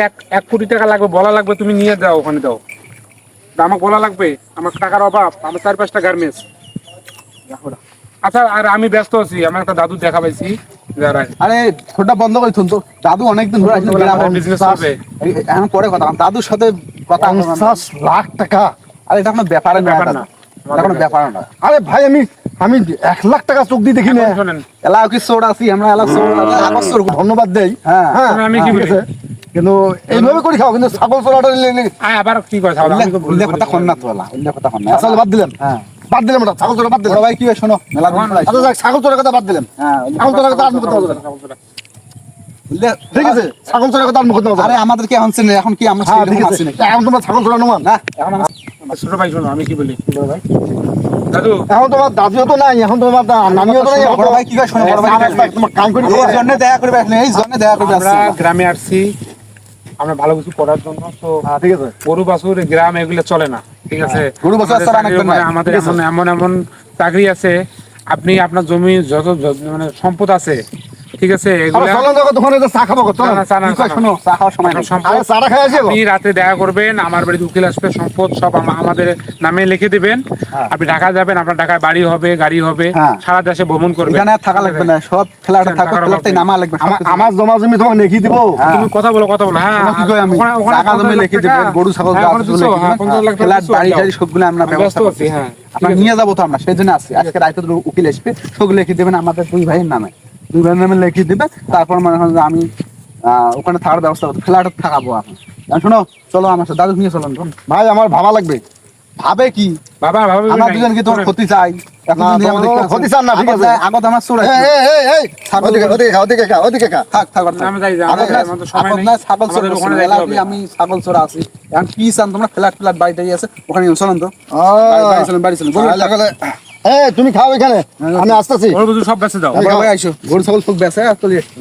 এক এক কোটি টাকা লাগবে বলা লাগবে তুমি নিয়ে যাও ওখানে দাও আমাকে বলা লাগবে আমার টাকার অভাব আমার চার পাঁচটা গার্মেন্টস। আচ্ছা আর আমি ব্যস্ত আছি আমার একটা দাদু দেখা পাইছি আরে ছোটটা বন্ধ করে তো দাদু অনেকদিন ধরে বিজনেস এই- এখন পরে কথা দাদুর সাথে কথা পঞ্চাশ লাখ টাকা। আরে এটা কোনো ব্যাপার না ব্যাপার না। কোনো ব্যাপার না। আরে ভাই আমি আমি এক লাখ টাকা চোখ দিয়ে দেখি না কি সোর আছি আমরা এলাও সোর ধন্যবাদ দেই। হ্যাঁ হ্যাঁ আমি কি ঠিক বলি? আছে। কিন্তু এইভাবে করে খাও কিন্তু ছাগল নিলে- আবার কি করে তো ভুল উল্লেখ কথা না উল্লেখ কথা না। আসলে বাদ দিলেন হ্যাঁ। বাদ দিলাম ওটা ছাগল চড়া বাদ দিলাম। ভাই কি হয় শোনো মেলা আচ্ছা যাক, ছাগল কথা বাদ দিলাম। হ্যাঁ ছাগল চড়ার কথা ঠিক আছে ছাগল চড়ার কথা আর আমাদের কি এখন চিনে? এখন কি আমরা হ্যাঁ ঠিক আছে। এখন তোমার ছাগল মান না এখন ছোট ভাই শোনো আমি কি বলি? দাদু। এখন তোমার দাদিও তো নাই এখন তোমার নানিও তো নাই বড় ভাই কি কয় শোনো বড় ভাই তোমার কাম করে এই জন্য দেখা করবে এই জন্য করবে আসলে। গ্রামে আসছি। আমরা ভালো কিছু করার জন্য তো হ্যাঁ ঠিক আছে গরু বাছুর গ্রাম এগুলো চলে না ঠিক আছে গরু বাছুর আমাদের আছে। এমন এমন চাকরি আছে আপনি আপনার জমি যত মানে সম্পদ আছে ঠিক আছে চা খাব আপনি রাতে দেখা করবেন আমার বাড়িতে উকিল আসবে সম্পদ সব আমাদের নামে লিখে দিবেন। আপনি ঢাকা যাবেন আপনার ঢাকায় বাড়ি হবে গাড়ি হবে হ্যাঁ। সারা দেশে ভ্রমণ করবেন। এখানে থাকা লাগবে না সব খেলাটা টাকার নামা লাগবে আমার জমা জমি তোমাকে লিখে দিব। হ্যাঁ। তুমি কথা বলো কথা বলো। হ্যাঁ কি কই আমি? টাকা জমি লিখে। দেবেন গরু ছাগল হ্যাঁ, হ্যাঁ, খেলার বাড়ি। টাড়ি সবগুলো আমরা আমি ব্যবস্থা করছি। হ্যাঁ। আপনার নিয়ে যাব তো আমরা সেই জন্য আসছি আজকে দুটো উকিল আসবে সবগুলো লিখে দেবেন আমাদের দুই ভাইয়ের নামে। দুই নামে লিখে দেবেন তারপর মনে হয় যে আমি ওখানে থাকার ব্যবস্থা করব ফ্ল্যাটে থাকাবো এখন। শোনো চলো আমার সাথে দাদু নিয়ে চলুন ভাই আমার ভাবা লাগবে। ভাবে কি? বাবা বাবা আমরা দুজন কি তোমার ক্ষতি চাই। না, ক্ষতি চান ঠিক আছে। আগত আমার আছে। ওদিকে, ওদিকে ওদিকে ওদিকে। থাক থাক আমি যাই, সময় নেই। ছাগল চোর। আমি ছাগল চোর আছি। এখন কি চান তোমরা? ফ্ল্যাট ফ্ল্যাট বাড়িটাই আছে। ওখানে চলুন তো। বাড়ি চলুন বাড়ি চলুন তাহলে তুমি খাও এখানে। আমি আসতেছি। সব বেঁচে যাও বড় ভাই আইসো। গরু ছাগল সব বেচে এসছি